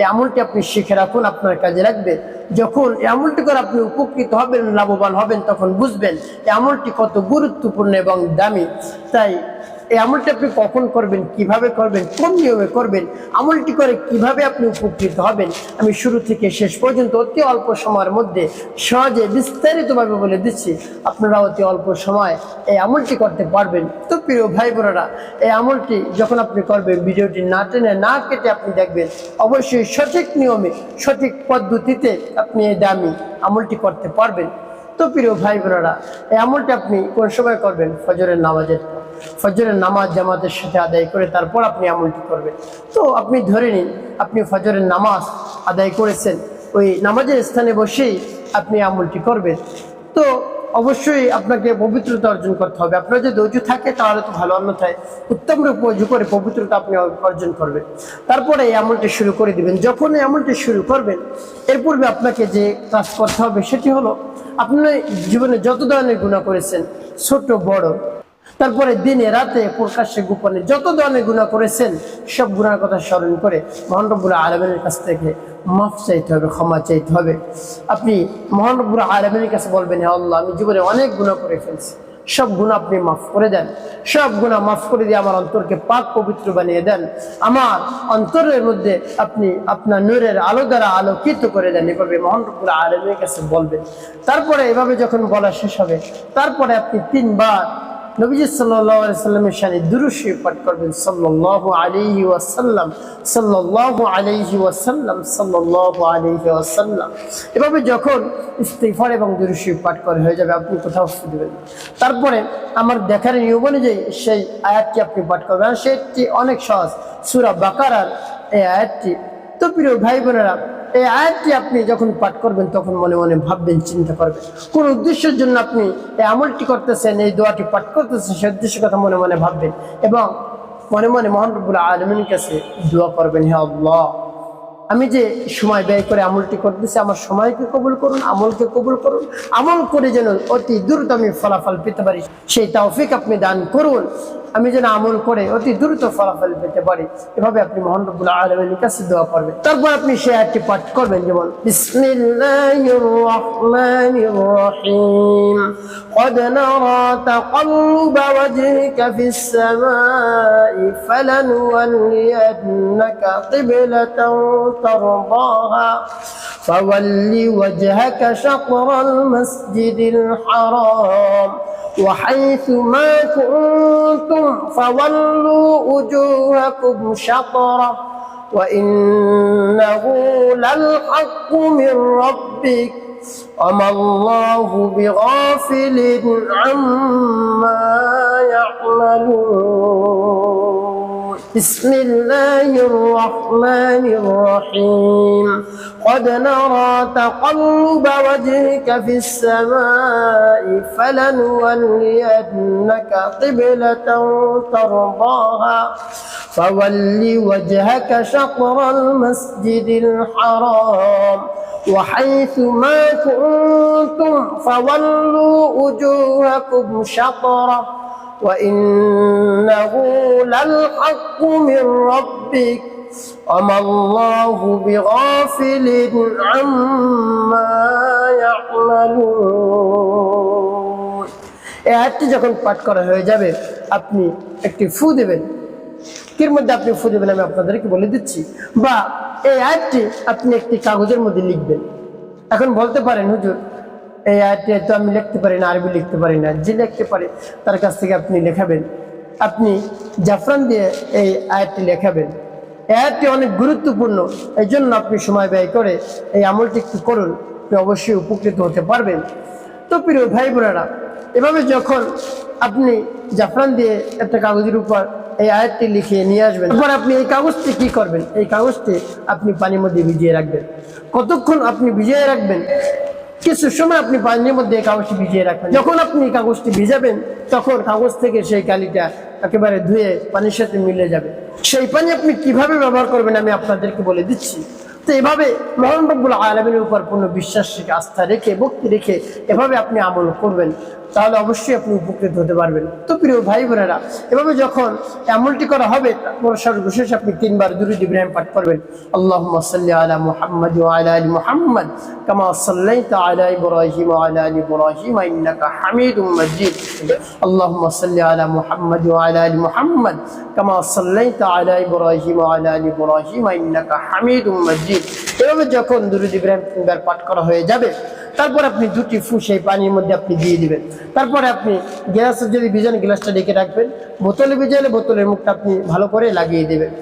এই আমলটি আপনি শিখে রাখুন, আপনার কাজে লাগবে। যখন এই আমলটি করে আপনি উপকৃত হবেন, লাভবান হবেন, তখন বুঝবেন এই আমলটি কত গুরুত্বপূর্ণ এবং দামি। তাই এই আমলটি আপনি কখন করবেন, কীভাবে করবেন, কোন নিয়মে করবেন, আমলটি করে কীভাবে আপনি উপকৃত হবেন, আমি শুরু থেকে শেষ পর্যন্ত অতি অল্প সময়ের মধ্যে সহজে বিস্তারিতভাবে বলে দিচ্ছি। আপনারা অতি অল্প সময় এই আমলটি করতে পারবেন। তো প্রিয় ভাই বোনেরা, এই আমলটি যখন আপনি করবেন, ভিডিওটি না টেনে না কেটে আপনি দেখবেন, অবশ্যই সঠিক নিয়মে, সঠিক পদ্ধতিতে আপনি এই দামি আমলটি করতে পারবেন। তো প্রিয় ভাই বোনেরা, এই আমলটি আপনি কোন সময় করবেন? ফজরের নামাজের পর। ফজরের নামাজ জামাতের সাথে আদায় করে তারপর আপনি আমলটি করবেন। তো আপনি ধরে নিন, আপনি ফজরের নামাজ আদায় করেছেন। ওই নামাজের স্থানে বসেই আপনি আমলটি করবেন। তো অবশ্যই আপনাকে পবিত্রতা অর্জন করতে হবে। আপনার যদি অজু থাকে, তাহলে তো ভালো। অন্যথায় উত্তম রূপ করে পবিত্রতা আপনি অর্জন করবেন। তারপরে এই আমলটি শুরু করে দিবেন। যখন এই আমলটি শুরু করবেন, এর পূর্বে আপনাকে যে কাজ করতে হবে, সেটি হলো, আপনি জীবনে যত ধরনের গুণা করেছেন, ছোট, বড় তারপরে দিনে, রাতে প্রকাশ্যে গোপনে যত ধরনের গুণা করেছেন, সব গুণার কথা স্মরণ করে মহানবুল আলমের কাছ থেকে মাফ চাইতে হবে, ক্ষমা চাইতে হবে। আপনি মহানবুল আলমের কাছে বলবেন, হে আল্লাহ, আমি জীবনে অনেক গুণা করে ফেলছি। সব গুণা আপনি মাফ করে দেন। সব গুণা মাফ করে দিয়ে আমার অন্তরকে পাক পবিত্র বানিয়ে দেন। আমার অন্তরের মধ্যে আপনি আপনার নূরের আলো দ্বারা আলোকিত করে দেন। এভাবে মহানবুল আলমের কাছে বলবেন। তারপরে এভাবে যখন বলা শেষ হবে, তারপরে আপনি তিনবার নবীজি সাল্লাহ সাল্লামের সাথে দুরুশি পাঠ করবেন। সাল্লাহ আলিহি ওয়াসাল্লাম সাল্লাহ আলিহি ওয়াসাল্লাম সাল্লাহ আলিহি ওয়াসাল্লাম। এভাবে যখন ইস্তিফার এবং দুরুশি পাঠ করে হয়ে যাবে, আপনি কোথাও দেবেন তারপরে আমার দেখার নিয়ম অনুযায়ী সেই আয়াতটি আপনি পাঠ করবেন। সেটি অনেক সহজ। সুরা বাকারার এই আয়াতটি। তো প্রিয় ভাই বোনেরা এই আয়াতটি আপনি যখন পাঠ করবেন, তখন মনে মনে ভাববেন, চিন্তা করবেন। কোন উদ্দেশ্যের জন্য আপনি এই আমলটি করতেছেন, এই দোয়াটি পাঠ করতেছেন, সে উদ্দেশ্যের কথা মনে মনে ভাববেন এবং মনে মনে মোহান রব্বুল আলমিনের কাছে দোয়া করবেন, হে আল্লাহ। আমি যে সময় ব্যয় করে আমলটি করতেছি, আমার সময়কে কবুল করুন, আমলকে কবুল করুন। আমল করে যেন অতি দ্রুত আমি ফলাফল পেতে পারি, সেই তাওফিক আপনি দান করুন। আমি যেন আমল করে অতি দ্রুত ফলাফল পেতে পারি এভাবে আপনি মোহান রব্বুল আলমের কাছে দোয়া করবেন তারপর আপনি সে আয়াতটি পাঠ করবেন যেমন বিসমিল্লাহির রহমানির রহিম قد نرى تقلب وجهك في السماء فلنولينك قبلة ترضاها فول وجهك شطر المسجد الحرام وحيث ما كنتم فولوا وجوهكم شطرة وإنه للحق من ربك وما الله بغافل عما يعملون بسم الله الرحمن الرحيم. قد نرى تقلب وجهك في السماء فلنولينك قبلة ترضاها. فول وجهك شطر المسجد الحرام. وحيث ما كنتم فولوا وجوهكم شطرة. وإنه للحق من ربك وما الله بغافل عما يعملون এই আয়াতটি যখন পাঠ করা হয়ে যাবে আপনি একটি ফু দেবেন কির মধ্যে আপনি ফু দেবেন আমি আপনাদেরকে বলে দিচ্ছি বা এই আয়াতটি আপনি একটি কাগজের মধ্যে লিখবেন এখন বলতে পারেন হুজুর এই আয়াতটি তো আমি লিখতে পারি না, আরবি লিখতে পারি না। যে লিখতে পারে, তার কাছ থেকে আপনি লেখাবেন। আপনি জাফরান দিয়ে এই আয়াতটি লেখাবেন। এই আয়াতটি অনেক গুরুত্বপূর্ণ, এই জন্য আপনি সময় ব্যয় করে এই আমলটি একটু করুন। অবশ্যই উপকৃত হতে পারবেন। তো প্রিয় ভাই বোনেরা এভাবে যখন আপনি জাফরান দিয়ে একটা কাগজের উপর এই আয়াতটি লিখিয়ে নিয়ে আসবেন তারপর আপনি এই কাগজটি কি করবেন? এই কাগজটি আপনি পানির মধ্যে ভিজিয়ে রাখবেন। কতক্ষণ আপনি ভিজিয়ে রাখবেন? কিছু সময় আপনি পানির মধ্যে এই কাগজটি ভিজিয়ে রাখবেন যখন আপনি কাগজটি ভিজাবেন, তখন কাগজ থেকে সেই কালিটা একেবারে ধুয়ে পানির সাথে মিলে যাবে। সেই পানি আপনি কীভাবে ব্যবহার করবেন আমি আপনাদেরকে বলে দিচ্ছি। তো এভাবে মহান রব্বুল আলমের উপর পূর্ণ বিশ্বাস রেখে, আস্থা রেখে, ভক্তি রেখে এভাবে আপনি আমল করবেন। তাহলে অবশ্যই আপনি উপকৃত হতে পারবেন। তো প্রিয় ভাই বোনেরা এভাবে যখন এমনটি করা হবে সর্বশেষ আপনি তিনবার দুরুদ ইব্রাহিম পাঠ করবেন। আল্লাহ সাল্লি আলা মুহাম্মদ সাল্লাই হামিদুম আল্লাহ আলা মুহাম্মদ কামা সাল্লাই হামিদুম এভাবে যখন দুরুদ ইব্রাহিম তিনবার পাঠ করা হয়ে যাবে তারপর আপনি দুটি ফু সেই পানির মধ্যে আপনি দিয়ে দিবেন। তারপরে আপনি গ্লাসের যদি ভিজান গ্লাসটা ডেকে রাখবেন, বোতলে ভিজালে বোতলের মুখটা আপনি ভালো করে লাগিয়ে দেবেন।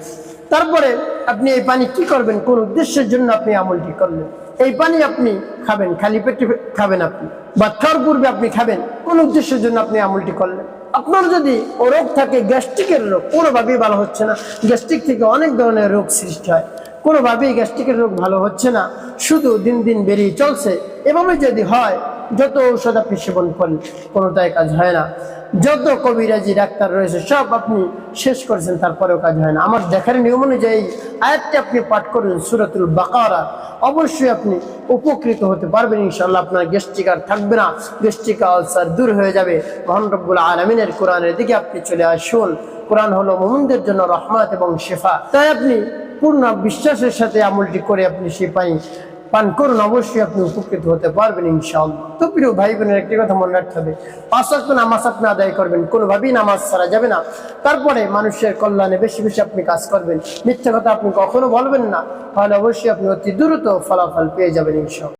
তারপরে আপনি এই পানি কি করবেন, কোন উদ্দেশ্যের জন্য আপনি আমলটি করলেন? এই পানি আপনি খাবেন, খালি পেটে খাবেন আপনি, বা খাওয়ার পূর্বে আপনি খাবেন, কোন উদ্দেশ্যের জন্য আপনি আমলটি করলেন? আপনার যদি ও রোগ থাকে, গ্যাস্ট্রিকের রোগ, কোনোভাবেই ভালো হচ্ছে না। গ্যাস্ট্রিক থেকে অনেক ধরনের রোগ সৃষ্টি হয়। কোনোভাবেই গ্যাস্ট্রিকের রোগ ভালো হচ্ছে না। শুধু দিন দিন বেরিয়ে চলছে। এভাবে যদি হয়, যত ঔষধ আপনি সেবন করেন কোনোটাই কাজ হয় না। যত কবিরাজি, ডাক্তার রয়েছে, সব আপনি শেষ করেছেন, তারপরেও কাজ হয় না। আমার দেখার নিয়ম অনুযায়ী আয়াতটি আপনি পাঠ করলেন সুরাতুল বাকারা। অবশ্যই আপনি উপকৃত হতে পারবেন ইনশাল্লাহ আপনার গ্যাস্ট্রিক আর থাকবে না। গ্যাস্ট্রিক আলসার দূর হয়ে যাবে। মহান রব্বুল আলমিনের কোরআনের দিকে আপনি চলে আসুন। কোরআন হলো মোমনদের জন্য রহমত এবং শেফা। তাই আপনি পূর্ণ বিশ্বাসের সাথে আমলটি করে আপনি সে পানি পান করুন, অবশ্যই আপনি উপকৃত হতে পারবেন ইনশাআল্লাহ। তো প্রিয় ভাই বোনের একটি কথা মনে রাখতে হবে, পাঁচ ওয়াক্ত নামাজ আপনি আদায় করবেন, কোনোভাবেই নামাজ ছাড়া যাবে না। তারপরে মানুষের কল্যাণে বেশি বেশি আপনি কাজ করবেন। মিথ্যা কথা আপনি কখনো বলবেন না, তাহলে অবশ্যই আপনি অতি দ্রুত ফলাফল পেয়ে যাবেন ইনশাআল্লাহ।